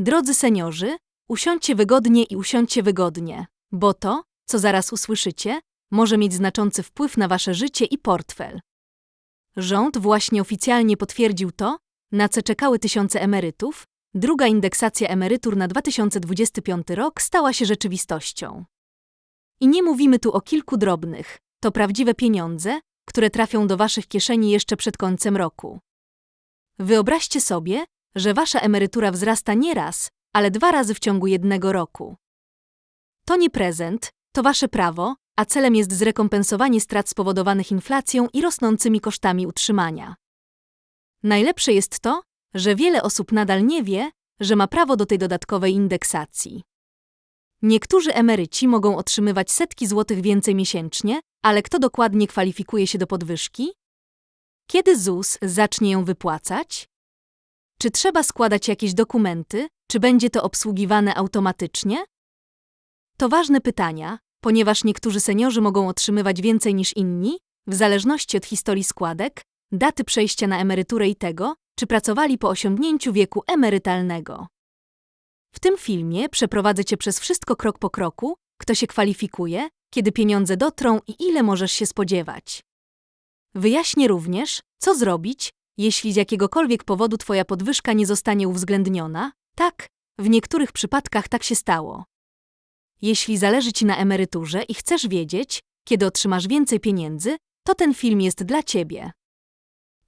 Drodzy seniorzy, usiądźcie wygodnie i usiądźcie wygodnie, bo to, co zaraz usłyszycie, może mieć znaczący wpływ na wasze życie i portfel. Rząd właśnie oficjalnie potwierdził to, na co czekały tysiące emerytów. Druga indeksacja emerytur na 2025 rok stała się rzeczywistością. I nie mówimy tu o kilku drobnych, to prawdziwe pieniądze, które trafią do waszych kieszeni jeszcze przed końcem roku. Wyobraźcie sobie, że wasza emerytura wzrasta nie raz, ale dwa razy w ciągu jednego roku. To nie prezent, to wasze prawo, a celem jest zrekompensowanie strat spowodowanych inflacją i rosnącymi kosztami utrzymania. Najlepsze jest to, że wiele osób nadal nie wie, że ma prawo do tej dodatkowej indeksacji. Niektórzy emeryci mogą otrzymywać setki złotych więcej miesięcznie, ale kto dokładnie kwalifikuje się do podwyżki? Kiedy ZUS zacznie ją wypłacać? Czy trzeba składać jakieś dokumenty, czy będzie to obsługiwane automatycznie? To ważne pytania, ponieważ niektórzy seniorzy mogą otrzymywać więcej niż inni, w zależności od historii składek, daty przejścia na emeryturę i tego, czy pracowali po osiągnięciu wieku emerytalnego. W tym filmie przeprowadzę Cię przez wszystko krok po kroku, kto się kwalifikuje, kiedy pieniądze dotrą i ile możesz się spodziewać. Wyjaśnię również, co zrobić, jeśli z jakiegokolwiek powodu Twoja podwyżka nie zostanie uwzględniona. Tak, w niektórych przypadkach tak się stało. Jeśli zależy Ci na emeryturze i chcesz wiedzieć, kiedy otrzymasz więcej pieniędzy, to ten film jest dla Ciebie.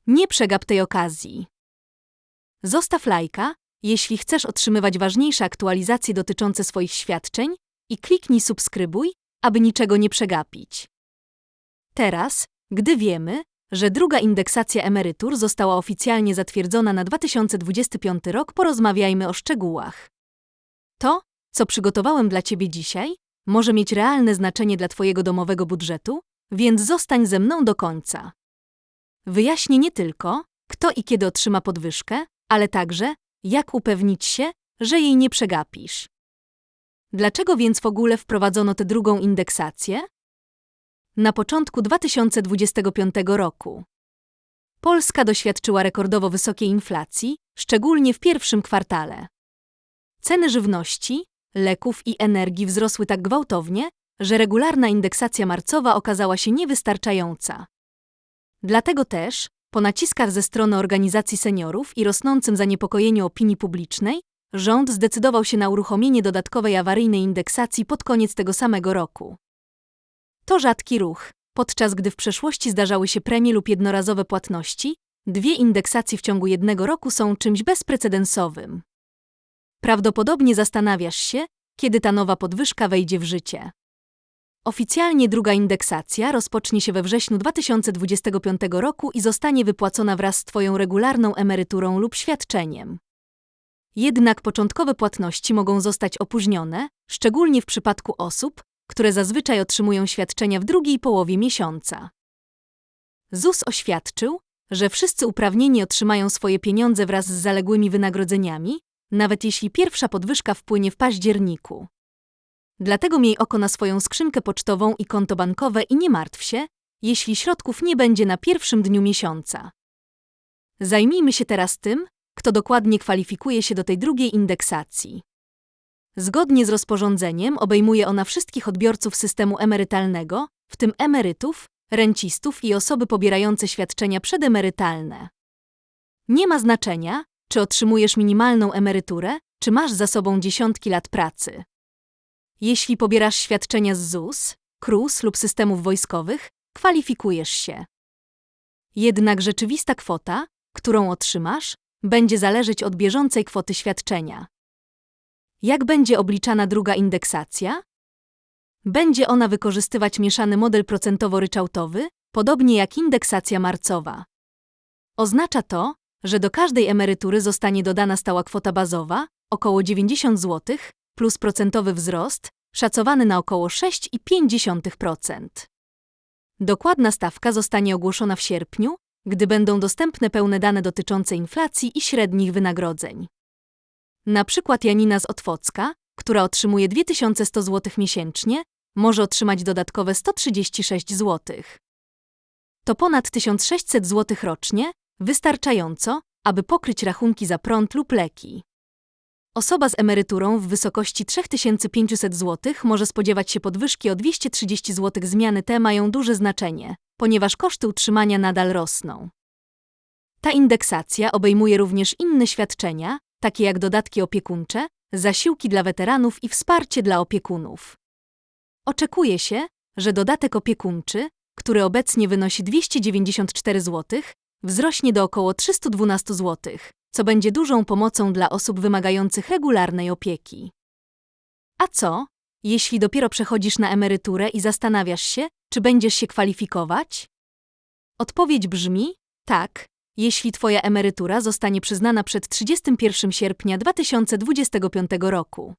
Nie przegap tej okazji. Zostaw lajka, jeśli chcesz otrzymywać ważniejsze aktualizacje dotyczące swoich świadczeń i kliknij subskrybuj, aby niczego nie przegapić. Teraz, gdy wiemy, że druga indeksacja emerytur została oficjalnie zatwierdzona na 2025 rok, porozmawiajmy o szczegółach. To, co przygotowałem dla Ciebie dzisiaj, może mieć realne znaczenie dla Twojego domowego budżetu, więc zostań ze mną do końca. Wyjaśnię nie tylko, kto i kiedy otrzyma podwyżkę, ale także, jak upewnić się, że jej nie przegapisz. Dlaczego więc w ogóle wprowadzono tę drugą indeksację? Na początku 2025 roku Polska doświadczyła rekordowo wysokiej inflacji, szczególnie w pierwszym kwartale. Ceny żywności, leków i energii wzrosły tak gwałtownie, że regularna indeksacja marcowa okazała się niewystarczająca. Dlatego też, po naciskach ze strony organizacji seniorów i rosnącym zaniepokojeniu opinii publicznej, rząd zdecydował się na uruchomienie dodatkowej awaryjnej indeksacji pod koniec tego samego roku. To rzadki ruch, podczas gdy w przeszłości zdarzały się premie lub jednorazowe płatności, dwie indeksacje w ciągu jednego roku są czymś bezprecedensowym. Prawdopodobnie zastanawiasz się, kiedy ta nowa podwyżka wejdzie w życie. Oficjalnie druga indeksacja rozpocznie się we wrześniu 2025 roku i zostanie wypłacona wraz z Twoją regularną emeryturą lub świadczeniem. Jednak początkowe płatności mogą zostać opóźnione, szczególnie w przypadku osób, które zazwyczaj otrzymują świadczenia w drugiej połowie miesiąca. ZUS oświadczył, że wszyscy uprawnieni otrzymają swoje pieniądze wraz z zaległymi wynagrodzeniami, nawet jeśli pierwsza podwyżka wpłynie w październiku. Dlatego miej oko na swoją skrzynkę pocztową i konto bankowe i nie martw się, jeśli środków nie będzie na pierwszym dniu miesiąca. Zajmijmy się teraz tym, kto dokładnie kwalifikuje się do tej drugiej indeksacji. Zgodnie z rozporządzeniem obejmuje ona wszystkich odbiorców systemu emerytalnego, w tym emerytów, rencistów i osoby pobierające świadczenia przedemerytalne. Nie ma znaczenia, czy otrzymujesz minimalną emeryturę, czy masz za sobą dziesiątki lat pracy. Jeśli pobierasz świadczenia z ZUS, KRUS lub systemów wojskowych, kwalifikujesz się. Jednak rzeczywista kwota, którą otrzymasz, będzie zależeć od bieżącej kwoty świadczenia. Jak będzie obliczana druga indeksacja? Będzie ona wykorzystywać mieszany model procentowo-ryczałtowy, podobnie jak indeksacja marcowa. Oznacza to, że do każdej emerytury zostanie dodana stała kwota bazowa, około 90 zł, plus procentowy wzrost, szacowany na około 6,5%. Dokładna stawka zostanie ogłoszona w sierpniu, gdy będą dostępne pełne dane dotyczące inflacji i średnich wynagrodzeń. Na przykład Janina z Otwocka, która otrzymuje 2100 zł miesięcznie, może otrzymać dodatkowe 136 zł. To ponad 1600 zł rocznie, wystarczająco, aby pokryć rachunki za prąd lub leki. Osoba z emeryturą w wysokości 3500 zł może spodziewać się podwyżki o 230 zł. Zmiany te mają duże znaczenie, ponieważ koszty utrzymania nadal rosną. Ta indeksacja obejmuje również inne świadczenia, takie jak dodatki opiekuńcze, zasiłki dla weteranów i wsparcie dla opiekunów. Oczekuje się, że dodatek opiekuńczy, który obecnie wynosi 294 zł, wzrośnie do około 312 zł, co będzie dużą pomocą dla osób wymagających regularnej opieki. A co, jeśli dopiero przechodzisz na emeryturę i zastanawiasz się, czy będziesz się kwalifikować? Odpowiedź brzmi: tak, jeśli Twoja emerytura zostanie przyznana przed 31 sierpnia 2025 roku.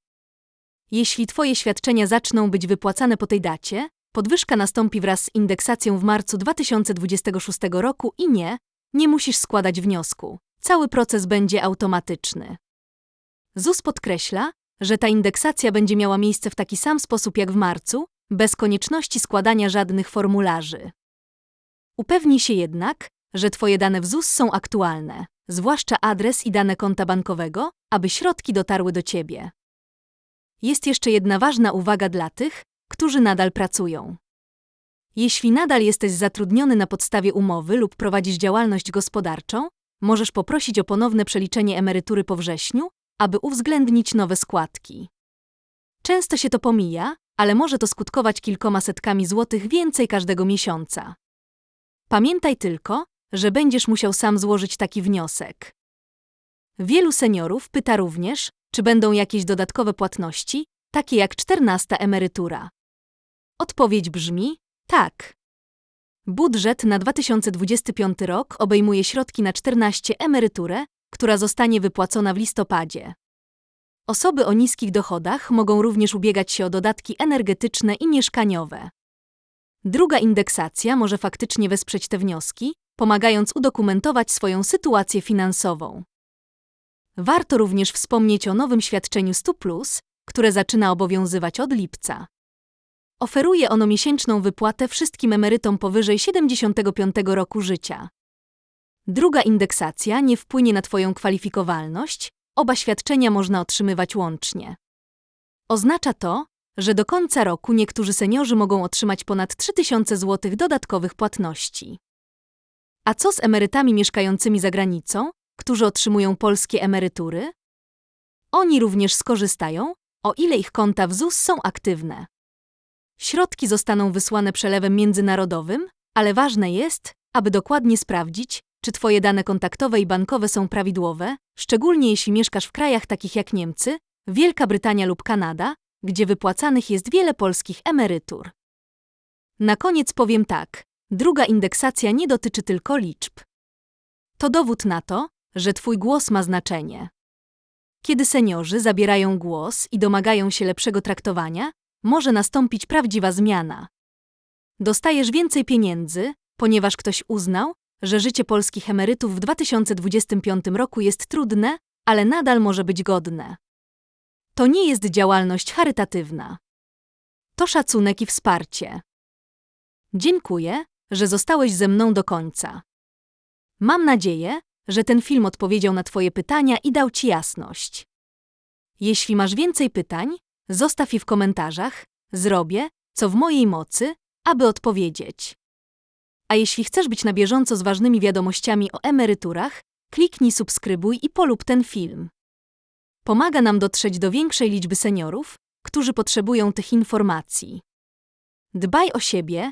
Jeśli Twoje świadczenia zaczną być wypłacane po tej dacie, podwyżka nastąpi wraz z indeksacją w marcu 2026 roku i nie, nie musisz składać wniosku. Cały proces będzie automatyczny. ZUS podkreśla, że ta indeksacja będzie miała miejsce w taki sam sposób jak w marcu, bez konieczności składania żadnych formularzy. Upewnij się jednak, że Twoje dane w ZUS są aktualne, zwłaszcza adres i dane konta bankowego, aby środki dotarły do Ciebie. Jest jeszcze jedna ważna uwaga dla tych, którzy nadal pracują. Jeśli nadal jesteś zatrudniony na podstawie umowy lub prowadzisz działalność gospodarczą, możesz poprosić o ponowne przeliczenie emerytury po wrześniu, aby uwzględnić nowe składki. Często się to pomija, ale może to skutkować kilkoma setkami złotych więcej każdego miesiąca. Pamiętaj tylko, że będziesz musiał sam złożyć taki wniosek. Wielu seniorów pyta również, czy będą jakieś dodatkowe płatności, takie jak czternasta emerytura. Odpowiedź brzmi tak. Budżet na 2025 rok obejmuje środki na 14 emeryturę, która zostanie wypłacona w listopadzie. Osoby o niskich dochodach mogą również ubiegać się o dodatki energetyczne i mieszkaniowe. Druga indeksacja może faktycznie wesprzeć te wnioski, pomagając udokumentować swoją sytuację finansową. Warto również wspomnieć o nowym świadczeniu 100, które zaczyna obowiązywać od lipca. Oferuje ono miesięczną wypłatę wszystkim emerytom powyżej 75 roku życia. Druga indeksacja nie wpłynie na Twoją kwalifikowalność, oba świadczenia można otrzymywać łącznie. Oznacza to, że do końca roku niektórzy seniorzy mogą otrzymać ponad 3000 zł dodatkowych płatności. A co z emerytami mieszkającymi za granicą, którzy otrzymują polskie emerytury? Oni również skorzystają, o ile ich konta w ZUS są aktywne. Środki zostaną wysłane przelewem międzynarodowym, ale ważne jest, aby dokładnie sprawdzić, czy Twoje dane kontaktowe i bankowe są prawidłowe, szczególnie jeśli mieszkasz w krajach takich jak Niemcy, Wielka Brytania lub Kanada, gdzie wypłacanych jest wiele polskich emerytur. Na koniec powiem tak: druga indeksacja nie dotyczy tylko liczb. To dowód na to, że Twój głos ma znaczenie. Kiedy seniorzy zabierają głos i domagają się lepszego traktowania, może nastąpić prawdziwa zmiana. Dostajesz więcej pieniędzy, ponieważ ktoś uznał, że życie polskich emerytów w 2025 roku jest trudne, ale nadal może być godne. To nie jest działalność charytatywna. To szacunek i wsparcie. Dziękuję, że zostałeś ze mną do końca. Mam nadzieję, że ten film odpowiedział na Twoje pytania i dał Ci jasność. Jeśli masz więcej pytań, zostaw je w komentarzach, zrobię, co w mojej mocy, aby odpowiedzieć. A jeśli chcesz być na bieżąco z ważnymi wiadomościami o emeryturach, kliknij subskrybuj i polub ten film. Pomaga nam dotrzeć do większej liczby seniorów, którzy potrzebują tych informacji. Dbaj o siebie,